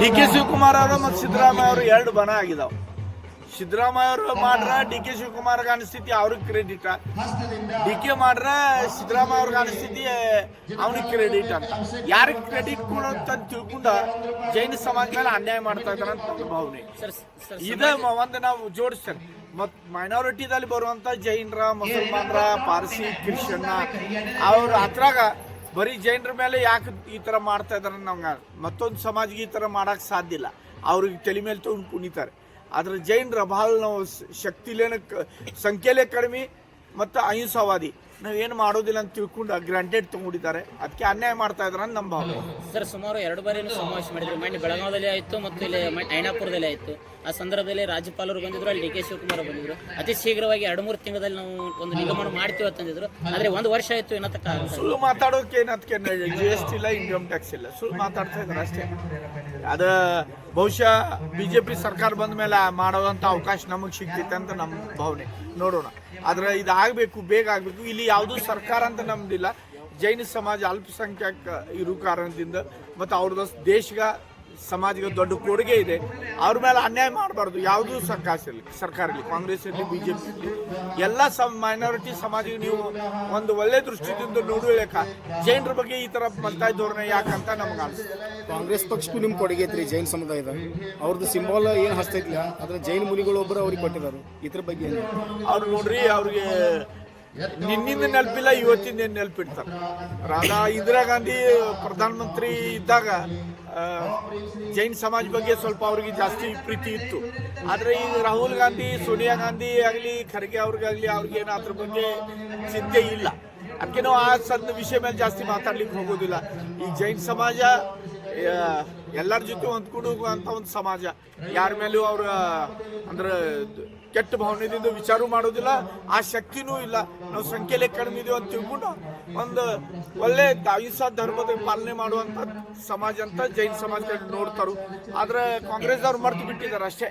D K Shivakumar ಅವರು ಮತ್ತು ಸಿದ್ದರಾಮಯ್ಯ ಅವರು ಎರಡು ಬಣ ಆಗಿದಾವ್. ಸಿದ್ದರಾಮಯ್ಯ ಅವರು ಮಾಡ್ರ, ಡಿ ಕೆ ಶಿವಕುಮಾರ್ಗೆ ಅನಿಸ್ತೈತಿ ಅವ್ರಿಗೆ ಕ್ರೆಡಿಟ್ ಡಿ ಕೆ ಮಾಡ್ರ, ಸಿದ್ದರಾಮಯ್ಯ ಅವ್ರಿಗೆ ಅನಿಸ್ತೈತಿ ಅವ್ನಿಗೆ ಕ್ರೆಡಿಟ್ ಅಂತ. ಯಾರಿಗೆ ಕ್ರೆಡಿಟ್ ಕೊಡುತ್ತ ತಿಳ್ಕೊಂಡ ಜೈನ ಸಮಾಜ ಮೇಲೆ ಅನ್ಯಾಯ ಮಾಡ್ತಾ ಇದಾರೆ ಅಂತ ಭಾವನೆ. ಇದ ಒಂದು ನಾವು ಜೋಡಿಸ್ತೇನೆ. ಮತ್ ಮೈನಾರಿಟಿದಲ್ಲಿ ಬರುವಂತ ಜೈನರ, ಮುಸಲ್ಮಾನರ, ಪಾರ್ಸಿ, ಕ್ರಿಶ್ಚಿಯನ್ನ ಅವ್ರ ಅದ್ರಾಗ ಬರೀ ಜೈನರ ಮೇಲೆ ಯಾಕೆ ಈ ತರ ಮಾಡ್ತಾ ಇದಾರೆ ನಮ್ಗೆ ಮತ್ತೊಂದು ಸಮಾಜಕ್ಕೆ ಈ ತರ ಮಾಡಕ್ ಸಾಧ್ಯ ಇಲ್ಲ. ಅವ್ರಿಗೆ ತಲೆ ಮೇಲೆ ತಗೊಂಡು ಕುಣಿತಾರೆ. ಆದ್ರೆ ಜೈನರ ಬಹಳ ನಾವು ಶಕ್ತಿಲೇನ ಸಂಖ್ಯೆಲೇ ಕಡಿಮೆ ಮತ್ತು ಅಹಿಂಸಾವಾದಿ. ನಾವೇನು ಮಾಡೋದಿಲ್ಲ ಅಂತ ತಿಳ್ಕೊಂಡು ಗ್ರಾಂಟೆಡ್ ತಗೊಂಡಿದ್ದಾರೆ. ಅದಕ್ಕೆ ಅನ್ಯಾಯ ಮಾಡ್ತಾ ಇದ್ದಾರೆ ಅಂತ ನಮ್ಮ ಭಾವನೆ ಸರ್ ಸುಮಾರು ಎರಡು ಬಾರಿ ಸಮಾವೇಶ ಮಾಡಿದ್ರು. ಮೊನ್ನೆ ಬೆಳಗಾವದಲ್ಲಿ ಆಯಿತು ಮತ್ತು ಇಲ್ಲಿ ಐನಾಪುರದಲ್ಲಿ ಆಯಿತು. ಆ ಸಂದರ್ಭದಲ್ಲಿ ರಾಜ್ಯಪಾಲರು ಬಂದಿದ್ರು ಅಲ್ಲಿ ಡಿ ಕೆ ಶಿವಕುಮಾರ್ ಬಂದಿದ್ರು. ಅತಿ ಶೀಘ್ರವಾಗಿ ಎರಡು ಮೂರು ತಿಂಗಳಲ್ಲಿ ನಾವು ಒಂದು ನಿಗಮನ ಮಾಡ್ತೀವಿ ಅಂತಂದಿದ್ರು ಆದರೆ ಒಂದು ವರ್ಷ ಆಯಿತು ಏನಂತ ತಕ್ಕ ಸುಳ್ಳು ಮಾತಾಡೋಕೆ ಏನದಕ್ಕೆ ಜಿ ಎಸ್ ಟಿ ಇಲ್ಲ ಇನ್ಕಮ್ ಟ್ಯಾಕ್ಸ್ ಇಲ್ಲ. ಸುಳ್ಳು ಮಾತಾಡ್ತಾ ಇದ್ರು ಅಷ್ಟೇ. ಅದು ಬಹುಶಃ ಬಿಜೆಪಿ ಸರ್ಕಾರ ಬಂದ ಮೇಲೆ ಮಾಡುವಂತ ಅವಕಾಶ ನಮಗೆ ಸಿಗ್ತೈತೆ ಅಂತ ನಮ್ಮ ಭಾವನೆ. ನೋಡೋಣ. ಆದ್ರೆ ಇದಾಗಬೇಕು ಬೇಗ ಆಗಬೇಕು. ಇಲ್ಲಿ ಯಾವುದೂ ಸರ್ಕಾರ ಅಂತ ನಮ್ದಿಲ್ಲ ಜೈನ ಸಮಾಜ ಅಲ್ಪಸಂಖ್ಯಾಕ ಇರೋ ಕಾರಣದಿಂದ ಮತ್ತು ಅವ್ರದ್ದು ದೇಶಗ ಸಮಾಜಕ್ಕೆ ದೊಡ್ಡ ಕೊಡುಗೆ ಇದೆ. ಅವ್ರ ಮೇಲೆ ಅನ್ಯಾಯ ಮಾಡಬಾರ್ದು. ಯಾವುದೂ ಸರ್ಕಾರ ಇರಲಿ ಸರ್ಕಾರ ಇರಲಿ ಕಾಂಗ್ರೆಸ್ ಇರಲಿ ಪಿ ಇರಲಿ ಎಲ್ಲ ಸಮ್ ಮೈನಾರಿಟಿ ಸಮಾಜಕ್ಕೆ ನೀವು ಒಂದು ಒಳ್ಳೆ ದೃಷ್ಟಿಯಿಂದ ನೋಡಲೇಕ ಜೈನರ ಬಗ್ಗೆ ಈ ತರ ಬರ್ತಾ ಧೋರಣೆ ಯಾಕಂತ ನಮ್ಗೆ ಅನ್ಸುತ್ತೆ ಕಾಂಗ್ರೆಸ್ ಪಕ್ಷಕ್ಕೂ ನಿಮ್ಮ ಕೊಡುಗೆ ಐತ್ರಿ ಜೈನ್ ಸಮುದಾಯದ. ಅವ್ರದ್ದು ಸಿಂಬಾಲ್ ಏನು ಹಸ್ತೈತಿಲ್ಲ ಅದ್ರ ಜೈನ್ ಮುನಿಗಳು ಒಬ್ಬರು ಅವ್ರಿಗೆ ಕೊಟ್ಟಿದ್ದಾರೆ ಇದ್ರ ಬಗ್ಗೆ ಅವ್ರು ನೋಡ್ರಿ ಅವ್ರಿಗೆ ನಿನ್ನಿಂದ ನೆನಪಿಲ್ಲ ಇವತ್ತಿಂದ ನೆನಪಿಡ್ತಾರೆ? ರಾಧಾ ಇಂದಿರಾ ಗಾಂಧಿ ಪ್ರಧಾನಮಂತ್ರಿ ಇದ್ದಾಗ ಜೈನ್ ಸಮಾಜ ಬಗ್ಗೆ ಸ್ವಲ್ಪ ಅವ್ರಿಗೆ ಜಾಸ್ತಿ ಪ್ರೀತಿ ಇತ್ತು. ಆದರೆ ಈಗ ರಾಹುಲ್ ಗಾಂಧಿ ಸೋನಿಯಾ ಗಾಂಧಿ ಆಗಲಿ ಖರ್ಗೆ ಅವ್ರಿಗಾಗ್ಲಿ ಅವ್ರಿಗೇನು ಅದ್ರ ಬಗ್ಗೆ ಚಿಂತೆ ಇಲ್ಲ. ಅದಕ್ಕೆ ನಾವು ಆ ಸಣ್ಣ ವಿಷಯ ಮೇಲೆ ಜಾಸ್ತಿ ಮಾತಾಡ್ಲಿಕ್ಕೆ ಹೋಗೋದಿಲ್ಲ. ಈ ಜೈನ್ ಸಮಾಜ ಎಲ್ಲರ ಜೊತೆ ಹೊಂದ್ಕೊಂಡು ಹೋಗುವಂತ ಒಂದು ಸಮಾಜ. ಯಾರ ಮೇಲೂ ಅವ್ರ, ಅಂದ್ರೆ ಕೆಟ್ಟ ಭಾವನೆದಿಂದ ವಿಚಾರ ಮಾಡೋದಿಲ್ಲ, ಆ ಶಕ್ತಿನೂ ಇಲ್ಲ. ನಾವು ಸಂಖ್ಯೆಲೆ ಕಡಿಮೆ ಇದೀವಿ ಅಂತ ತಿಳ್ಕೊಂಡು ಒಂದು ಒಳ್ಳೆ ದಾವಿಸ ಧರ್ಮದ ಪಾಲನೆ ಮಾಡುವಂತ ಸಮಾಜ ಅಂತ ಜೈನ್ ಸಮಾಜ ನೋಡ್ತಾರು. ಆದ್ರೆ ಕಾಂಗ್ರೆಸ್ ಅವ್ರು ಮರ್ತು ಬಿಟ್ಟಿದ್ದಾರೆ ಅಷ್ಟೇ.